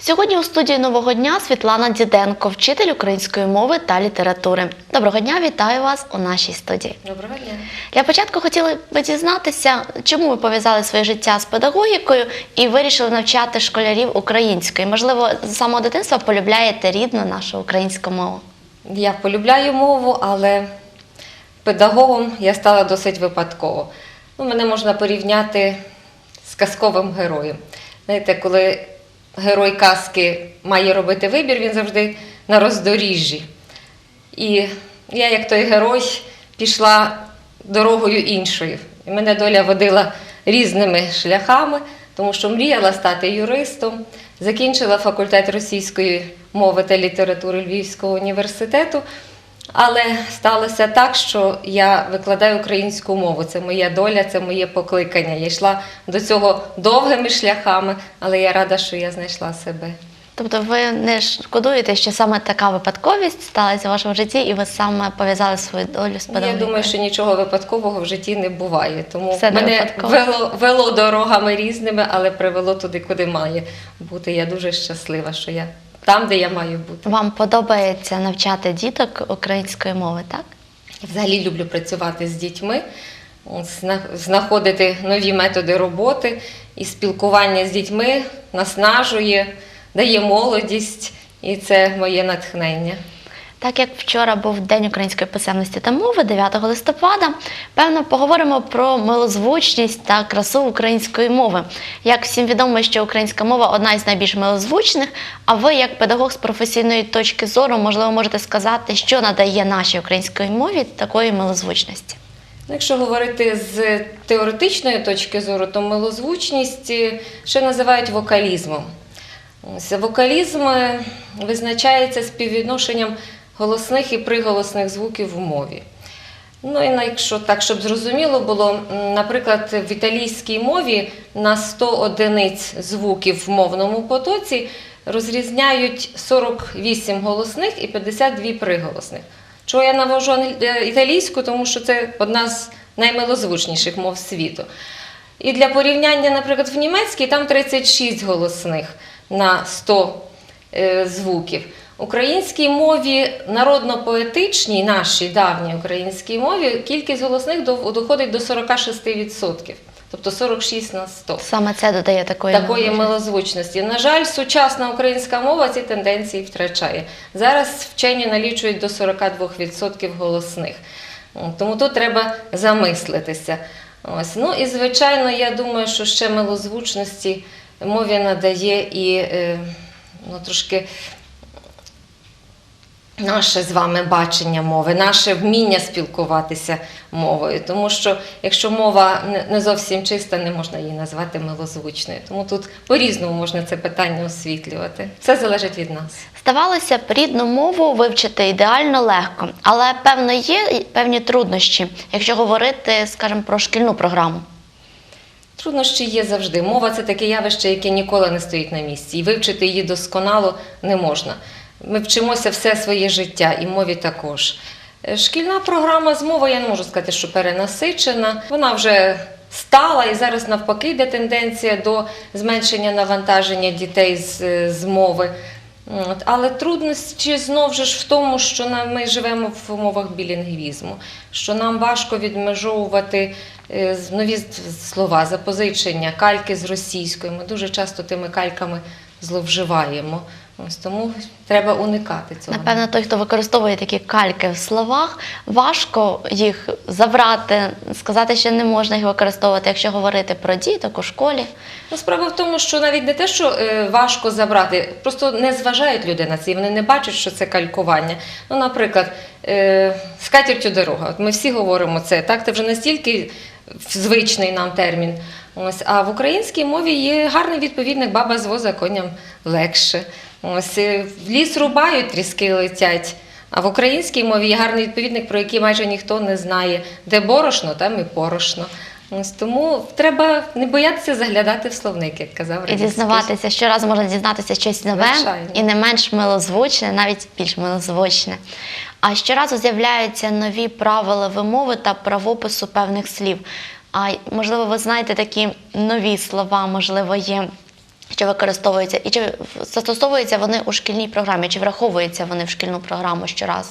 Сьогодні у студії нового дня Світлана Діденко, вчитель української мови та літератури. Доброго дня, вітаю вас у нашій студії. Доброго дня. Для початку хотіли би дізнатися, чому ви пов'язали своє життя з педагогікою і вирішили навчати школярів української. Можливо, з самого дитинства полюбляєте рідну нашу українську мову. Я полюбляю мову, але педагогом я стала досить випадково. Ну, мене можна порівняти з казковим героєм. Знаєте, коли герой казки має робити вибір, він завжди на роздоріжжі. І я, як той герой, пішла дорогою іншою. І мене доля водила різними шляхами, тому що мріяла стати юристом, закінчила факультет російської мови та літератури Львівського університету. Але сталося так, що я викладаю українську мову. Це моя доля, це моє покликання. Я йшла до цього довгими шляхами, але я рада, що я знайшла себе. Тобто ви не шкодуєте, що саме така випадковість сталася в вашому житті, і ви саме пов'язали свою долю з Я думаю, що нічого випадкового в житті не буває. Тому Все мене вело, вело дорогами різними, але привело туди, куди має бути. Я дуже щаслива, що я там, де я маю бути. Вам подобається навчати діток української мови, так? Я Взагалі люблю працювати з дітьми, зна- знаходити нові методи роботи і спілкування з дітьми наснажує, дає молодість, і це моє натхнення. Так як вчора був День української писемності та мови, 9 листопада, певно, поговоримо про милозвучність та красу української мови. Як всім відомо, що українська мова одна із найбільш милозвучних, а ви, як педагог з професійної точки зору, можливо, можете сказати, що надає нашій українській мові такої милозвучності. Ну, Якщо говорити з теоретичної точки зору, то милозвучність е, ще називають вокалізмом. Вокалізм е, визначається співвідношенням голосних і приголосних звуків в мові. Ну і якщо так, щоб зрозуміло було, наприклад, в італійській мові на 100 одиниць звуків в мовному потоці розрізняють 48 голосних і 52 приголосних. Чого я навожу е, італійську, тому що це одна з наймилозвучніших мов світу. І для порівняння, наприклад, в німецькій там 36 голосних на 100 е, звуків. Українській мові народно-поетичній, нашій давній українській мові, кількість голосних доходить до 46%, тобто 46 на 100 Саме це додає такої, такої милозвучності. На жаль, сучасна українська мова ці тенденції втрачає. Зараз вчені налічують до 42% голосних. Тому тут треба замислитися. Ось. Ну і звичайно, я думаю, що ще милозвучності мові надає і е, ну, трошки наше з вами бачення мови, наше вміння спілкуватися мовою. Тому що якщо мова не- зовсім чиста, не можна її назвати милозвучною. Тому тут по-різному можна це питання освітлювати. Все залежить від нас. Здавалося б, рідну мову вивчити ідеально легко, але певно є певні труднощі, якщо говорити, скажімо, про шкільну програму. Труднощі є завжди. Мова це таке явище, яке ніколи не стоїть на місці, і вивчити її досконало не можна. Ми вчимося все своє життя, і мові також. Е, Шкільна програма з мови, я не можу сказати, що перенасичена. Вона вже стала і зараз навпаки йде тенденція до зменшення навантаження дітей з, з мови. От. Але труднощі знову ж в тому, що ми живемо в умовах білінгвізму, що нам важко відмежовувати е, нові слова, запозичення, кальки з російської. Ми дуже часто тими кальками зловживаємо. Ось тому треба уникати цього. Напевно, той, хто використовує такі кальки в словах, важко їх забрати, сказати, що не можна їх використовувати, якщо говорити про діток у школі. Ну, справа в тому, що навіть не те, що е, важко забрати, просто не зважають люди на це, і вони не бачать, що це калькування. Ну, наприклад, е, скатертю дорога. От ми всі говоримо це, так? Це вже настільки звичний нам термін. Ось, а в українській мові є гарний відповідник баба з воза коням легше. Ось, е, в ліс рубають, тріски летять. А в українській мові є гарний відповідник, про який майже ніхто не знає. Де борошно, там і порошно. Ось тому треба не боятися заглядати в словник, як казав І радянський. дізнаватися, щоразу можна дізнатися щось нове Звичайно. і не менш милозвучне, навіть більш милозвучне. А щоразу з'являються нові правила вимови та правопису певних слів. А можливо, ви знаєте такі нові слова, можливо, є що використовуються, і чи застосовуються вони у шкільній програмі, чи враховуються вони в шкільну програму щоразу?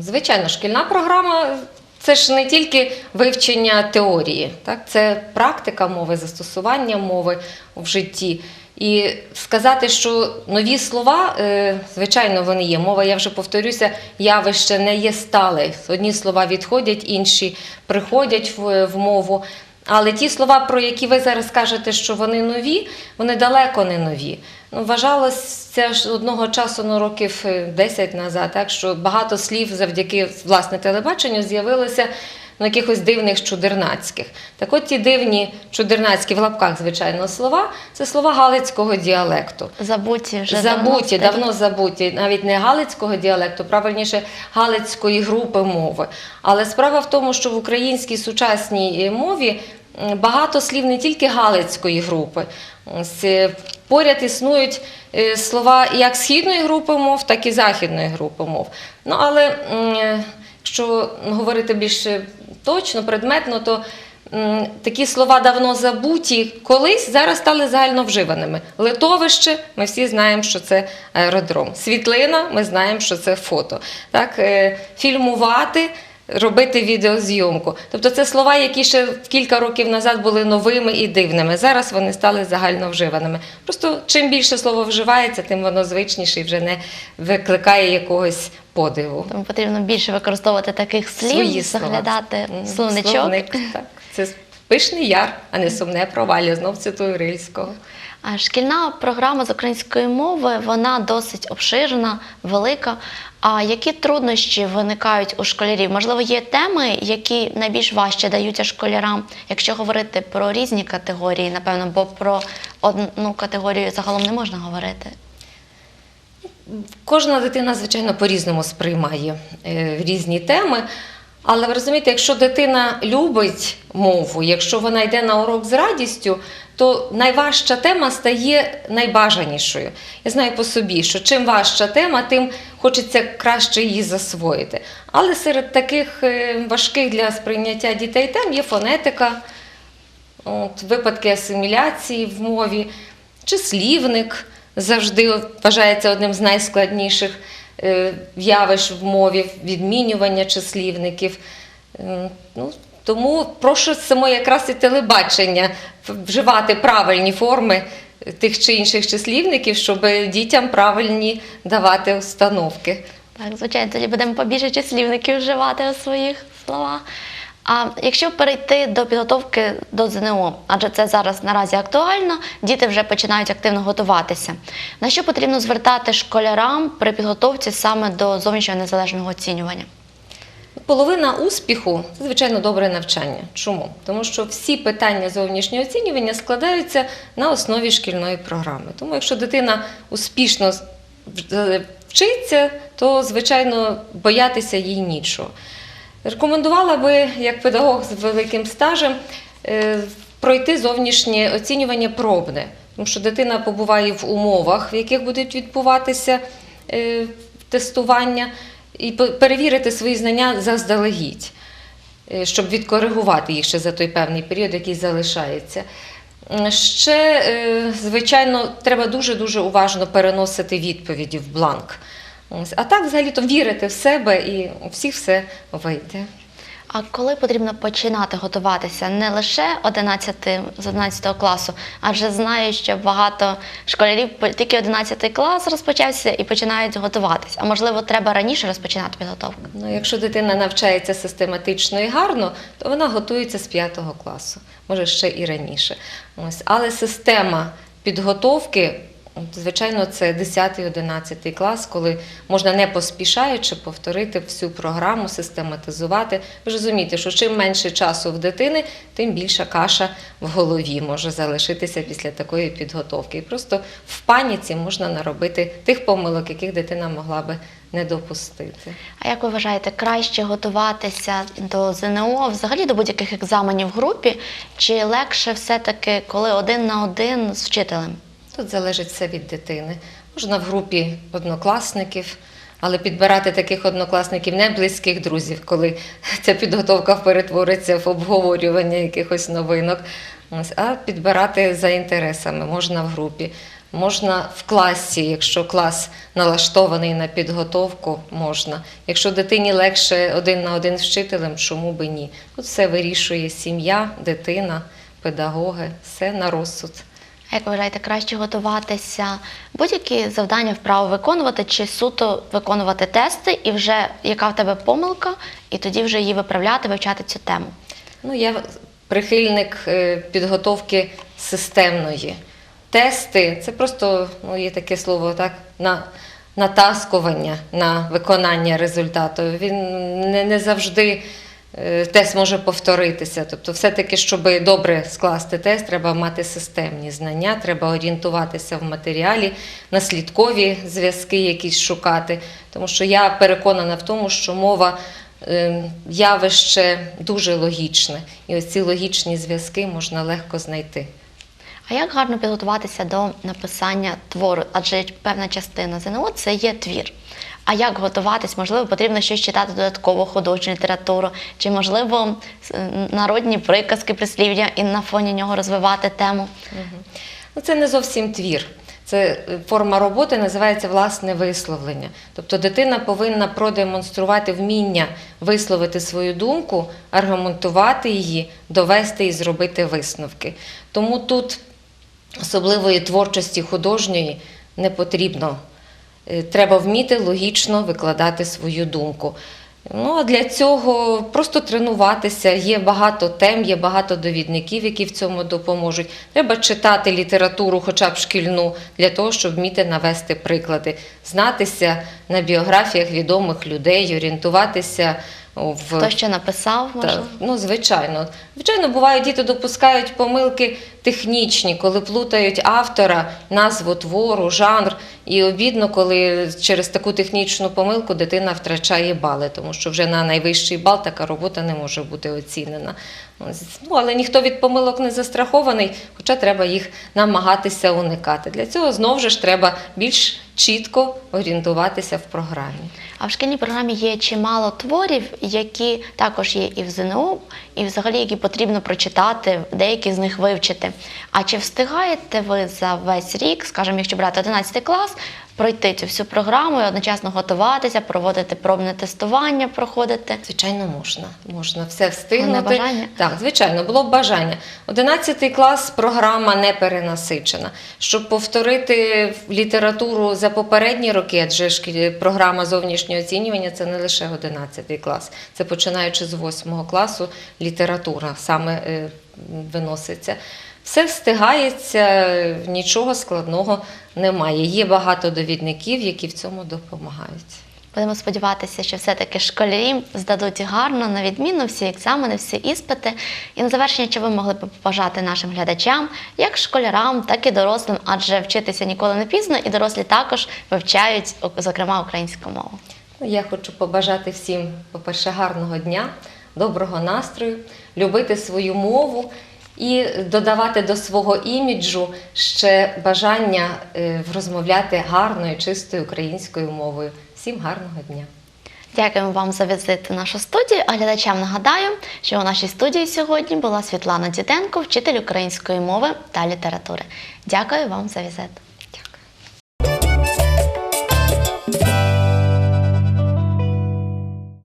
Звичайно, шкільна програма це ж не тільки вивчення теорії, так? це практика мови, застосування мови в житті. І сказати, що нові слова, е, звичайно, вони є. Мова, я вже повторюся, явище не є стале. Одні слова відходять, інші приходять в, в мову. Але ті слова, про які ви зараз кажете, що вони нові, вони далеко не нові. Ну, вважалося ж одного часу, ну, років е, 10 назад, так, що багато слів завдяки власне телебаченню з'явилося ну, якихось дивних чудернацьких. Так от ті дивні чудернацькі в лапках, звичайно, слова це слова галицького діалекту. Забуті вже забуті, давно, давно забуті, навіть не галицького діалекту, правильніше галицької групи мови. Але справа в тому, що в українській сучасній е, мові багато слів не тільки галицької групи. Е, Поряд існують е, слова як східної групи мов, так і західної групи мов. Ну, але е, якщо говорити більш точно, предметно, то такі слова давно забуті колись, зараз стали загальновживаними. Литовище, ми всі знаємо, що це аеродром. Світлина, ми знаємо, що це фото. Так, фільмувати. Робити відеозйомку. Тобто це слова, які ще кілька років назад були новими і дивними. Зараз вони стали загальновживаними. Просто чим більше слово вживається, тим воно звичніше і вже не викликає якогось подиву. Тому потрібно більше використовувати таких слів, Свої слова. заглядати словничок. Словник, так. Це пишний яр, а не сумне провалля. Знов цитую Рильського. Шкільна програма з української мови вона досить обширна, велика. А які труднощі виникають у школярів? Можливо, є теми, які найбільш важче даються школярам, якщо говорити про різні категорії, напевно, бо про одну категорію загалом не можна говорити. Кожна дитина, звичайно, по-різному сприймає е, різні теми. Але ви розумієте, якщо дитина любить мову, якщо вона йде на урок з радістю, то найважча тема стає найбажанішою. Я знаю по собі, що чим важча тема, тим хочеться краще її засвоїти. Але серед таких е, важких для сприйняття дітей тем є фонетика, От, випадки асиміляції в мові, числівник завжди вважається одним з найскладніших явищ в мові, відмінювання числівників. Е, ну, тому прошу само якраз і телебачення вживати правильні форми тих чи інших числівників, щоб дітям правильні давати установки. Так, звичайно, тоді будемо побільше числівників вживати у своїх словах. А якщо перейти до підготовки до ЗНО, адже це зараз наразі актуально, діти вже починають активно готуватися. На що потрібно звертати школярам при підготовці саме до зовнішнього незалежного оцінювання? Половина успіху це звичайно добре навчання. Чому? Тому що всі питання зовнішнього оцінювання складаються на основі шкільної програми. Тому, якщо дитина успішно вчиться, то звичайно боятися їй нічого. Рекомендувала би, як педагог з великим стажем, е, пройти зовнішнє оцінювання пробне, тому що дитина побуває в умовах, в яких будуть відбуватися е, тестування, і перевірити свої знання заздалегідь, е, щоб відкоригувати їх ще за той певний період, який залишається. Ще, звичайно, треба дуже-дуже уважно переносити відповіді в бланк. Ось. А так, взагалі-то вірити в себе і у всіх все вийде. А коли потрібно починати готуватися не лише 11, з 11 класу, адже знаю, що багато школярів тільки 11 клас розпочався і починають готуватися. А можливо, треба раніше розпочинати підготовку. Ну, якщо дитина навчається систематично і гарно, то вона готується з 5 класу, може ще і раніше. Ось. Але система підготовки, от, звичайно, це 10-11 клас, коли можна не поспішаючи повторити всю програму, систематизувати. Ви ж розумієте, що чим менше часу в дитини, тим більша каша в голові може залишитися після такої підготовки. І просто в паніці можна наробити тих помилок, яких дитина могла би не допустити. А як ви вважаєте, краще готуватися до ЗНО, взагалі до будь-яких екзаменів в групі, чи легше все-таки, коли один на один з вчителем? Тут залежить все від дитини. Можна в групі однокласників, але підбирати таких однокласників не близьких друзів, коли ця підготовка перетвориться в обговорювання якихось новинок. А підбирати за інтересами можна в групі. Можна в класі, якщо клас налаштований на підготовку, можна. Якщо дитині легше один на один з вчителем, чому би ні? Тут все вирішує сім'я, дитина, педагоги, все на розсуд. Як вважаєте, краще готуватися, будь-які завдання вправо виконувати, чи суто виконувати тести, і вже яка в тебе помилка, і тоді вже її виправляти, вивчати цю тему? Ну, я прихильник е, підготовки системної. Тести це просто ну, є таке слово, так, на, натаскування на виконання результату. Він не, не завжди тест може повторитися. Тобто, все-таки, щоб добре скласти тест, треба мати системні знання, треба орієнтуватися в матеріалі, наслідкові зв'язки якісь шукати. Тому що я переконана в тому, що мова е, явище дуже логічне, і ось ці логічні зв'язки можна легко знайти. А як гарно підготуватися до написання твору? Адже певна частина ЗНО це є твір. А як готуватись? Можливо, потрібно щось читати додатково художню літературу, чи можливо народні приказки, прислів'я і на фоні нього розвивати тему. Ну, це не зовсім твір. Це е, форма роботи називається власне висловлення. Тобто дитина повинна продемонструвати вміння висловити свою думку, аргументувати її, довести і зробити висновки. Тому тут особливої творчості художньої не потрібно. Е, Треба вміти логічно викладати свою думку. Ну, а для цього просто тренуватися. Є багато тем, є багато довідників, які в цьому допоможуть. Треба читати літературу, хоча б шкільну, для того, щоб вміти навести приклади, знатися на біографіях відомих людей, орієнтуватися в Хто що написав, так, ну звичайно. Звичайно, буває, діти допускають помилки технічні, коли плутають автора, назву твору, жанр. І обідно, коли через таку технічну помилку дитина втрачає бали, тому що вже на найвищий бал така робота не може бути оцінена. Ну, але ніхто від помилок не застрахований, хоча треба їх намагатися уникати. Для цього знову ж треба більш чітко орієнтуватися в програмі. А в шкільній програмі є чимало творів, які також є і в ЗНО, і взагалі які потрібно прочитати, деякі з них вивчити. А чи встигаєте ви за весь рік, скажімо, якщо брати 11 клас, пройти цю всю програму і одночасно готуватися, проводити пробне тестування, проходити? Звичайно, можна. Можна все встигнути. Головне бажання? Так, звичайно, було б бажання. 11 клас програма не перенасичена. Щоб повторити літературу за попередні роки, адже шкіль- програма зовнішнього оцінювання це не лише 11 клас. Це починаючи з 8 класу література саме е, виноситься. Все встигається, нічого складного немає. Є багато довідників, які в цьому допомагають. Будемо сподіватися, що все-таки школярі здадуть гарно, на відмінно всі екзамени, всі іспити. І на завершення, чи ви могли б побажати нашим глядачам, як школярам, так і дорослим, адже вчитися ніколи не пізно, і дорослі також вивчають, зокрема, українську мову. Ну, Я хочу побажати всім, по-перше, гарного дня, доброго настрою, любити свою мову і додавати до свого іміджу ще бажання е, розмовляти гарною, чистою українською мовою. Всім гарного дня! Дякуємо вам за візит в нашу студію. А глядачам нагадаю, що у нашій студії сьогодні була Світлана Діденко, вчитель української мови та літератури. Дякую вам за візит.